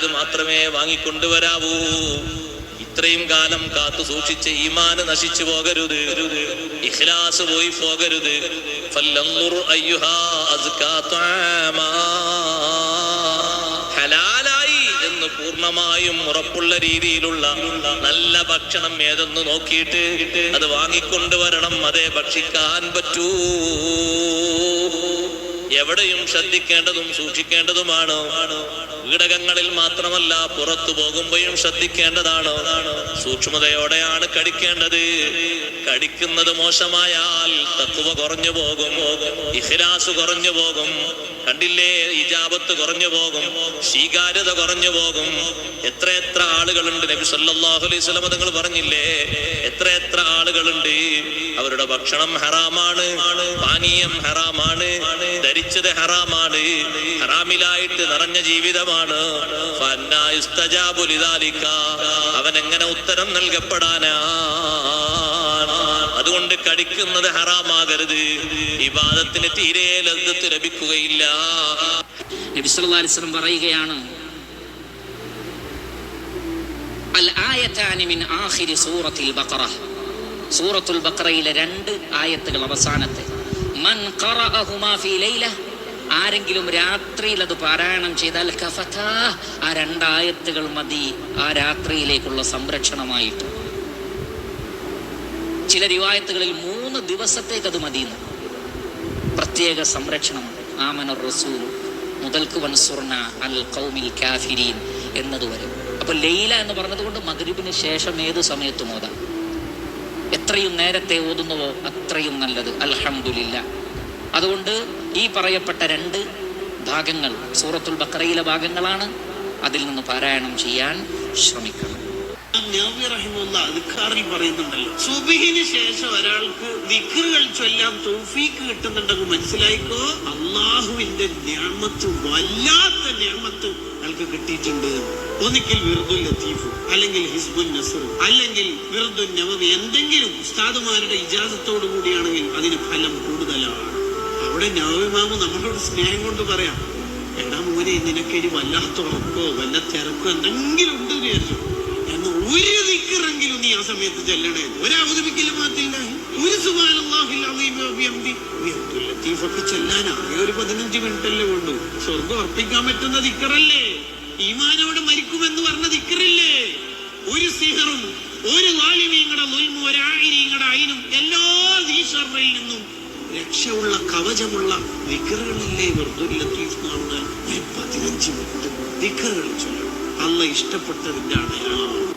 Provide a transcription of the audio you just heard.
ഹലാലായത് മാത്രമേ വാങ്ങിക്കൊണ്ടുവരാവൂ? ഇത്രയും കാലം കാത്തു സൂക്ഷിച്ച ഈമാന് നശിച്ചു പോകരുത്. ഇഖ്ലാസ് പോയി പോകരുത്. ഹലാലായി എന്ന് പൂർണമായും ഉറപ്പുള്ള രീതിയിലുള്ള നല്ല ഭക്ഷണം ഏതെന്ന് നോക്കിയിട്ട് അത് വാങ്ങിക്കൊണ്ടുവരണം. അതേ ഭക്ഷിക്കാൻ പറ്റൂ. എവിടെയും ശ്രദ്ധിക്കേണ്ടതും സൂക്ഷിക്കേണ്ടതുമാണ്. വീടകങ്ങളിൽ മാത്രമല്ല പുറത്തു പോകുമ്പോഴും ശ്രദ്ധിക്കേണ്ടതാണ്. സൂക്ഷ്മതയോടെയാണ് കടിക്കേണ്ടത്. കടിക്കുന്നത് മോശമായാൽ തത്വ കുറഞ്ഞു പോകും. ഇഖ്ലാസ് കുറഞ്ഞു പോകും. കണ്ടില്ലേ ഇജാബത്ത് കുറഞ്ഞു പോകും. സ്വീകാര്യത കുറഞ്ഞു പോകും. എത്ര എത്ര ആളുകളുണ്ട് നബി സല്ലാഹു അലൈഹി തങ്ങൾ പറഞ്ഞില്ലേ? എത്ര എത്ര ആളുകളുണ്ട്. അവരുടെ ഭക്ഷണം ഹറാമാണ്. പാനീയം ഹറാമാണ്. ധരിച്ചത് ഹറാമാണ്. ഹറാമിലായിട്ട് നിറഞ്ഞ ജീവിതമാണ്. അവൻ എങ്ങനെ ഉത്തരം നൽകപ്പെടാനാ? അതുകൊണ്ട് കടിക്കുന്നത് ഹറാമാകരുത്. ഇബാദത്തിന് തീരെ ലദ്ദത്ത് ലഭിക്കുകയില്ല. പറയുകയാണ് സൂറത്തിൽ ബഖറയിലെ രണ്ട് ആയത്തുകൾ അവസാനത്തെ. മൻ ഖറഅഹുമാ ഫീ ലൈല ആരെങ്കിലും രാത്രിയിൽ അത് പാരായണം ചെയ്താൽ കഫഥ ആ രണ്ടായത്തുകൾ മതി ആ രാത്രിയിലേക്കുള്ള സംരക്ഷണമായിട്ട്. ചില റിവായത്തുകളിൽ മൂന്ന് ദിവസത്തേക്ക് അത് മതിയെന്ന്. പ്രത്യേക സംരക്ഷണമുണ്ട് ആമന റസൂൽ മുതൽക്ക് വൻസുർണ അൽ കൗമിൽ കാഫിരീൻ എന്നതുവരെ. അപ്പൊ ലൈല എന്ന് പറഞ്ഞതുകൊണ്ട് മഗ്രിബിന് ശേഷം ഏത് സമയത്തും ഓതാം. എത്രയും നേരത്തെ ഓതുന്നുവോ അത്രയും നല്ലത്. അൽഹംദുലില്ല അതുകൊണ്ട് ഈ പറയപ്പെട്ട രണ്ട് ഭാഗങ്ങൾ സൂറത്തുൽ ബക്കറയിലെ ഭാഗങ്ങളാണ്. അതിൽ നിന്ന് പാരായണം ചെയ്യാൻ ശ്രമിക്കണം. അധികാറിൽ പറയുന്നുണ്ടല്ലോ സുബിഹിന് ശേഷം ഒരാൾക്ക് ദിക്റുകൾ ചൊല്ലാൻ തോഫീക്ക് കിട്ടുന്നുണ്ടെങ്കിൽ മനസ്സിലായിക്കോ? അള്ളാഹുവിന്റെ ഞാമത്ത് വല്ലാത്ത ഞാമത്ത് അയാൾക്ക് കിട്ടിയിട്ടുണ്ട്. ഒന്നിക്കൽ വിറുദുൽ ലത്തീഫ് അല്ലെങ്കിൽ ഹിസ്ബുൻ നസർ അല്ലെങ്കിൽ വിറുദുൽ നവമി എന്തെങ്കിലും ഉസ്താദുമാരുടെ ഇജാസത്തോടു കൂടിയാണെങ്കിൽ അതിന് ഫലം കൂടുതലാണ്. അവിടെ നവമിമാമ് നമ്മളോട് സ്നേഹം കൊണ്ട് പറയാം എടാ മോനെ നിനക്കൊരു വല്ലാത്ത ഉറക്കോ വല്ല തിരക്കോ എന്തെങ്കിലും ഉണ്ട് വിചാരിച്ചു. എന്ന് ഒരു ദിക്കറെങ്കിലും നീ ആ സമയത്ത് ചെല്ലണേ ഒരു മാത്രമില്ല. ഒരു ലത്തീഫൊക്കെ ചെല്ലാൻ ആകെ ഒരു പതിനഞ്ച് മിനിറ്റല്ലേ വേണ്ടു സ്വർഗം ഉറപ്പിക്കാൻ പറ്റുന്ന ദിക്കറല്ലേ? ഈമാനോട് മരിക്കുമെന്ന് പറഞ്ഞ ദിക്കറില്ലേ? ഒരു സിഹറും ഒരു ലാലിമീങ്ങളുടെ നുൽമും ഒരായിരീങ്ങളുടെ അയിനും എല്ലാ ഈശ്വറിൽ നിന്നും രക്ഷയുള്ള കവചമുള്ള ദിക്കറുകളില്ലേ വെറുതെ ലത്തീഫ് പതിനഞ്ച് മിനിറ്റ് ദിക്കറുകൾ ചൊല്ലും അല്ല ഇഷ്ടപ്പെട്ടതിന്റെ അടയാളമാണ്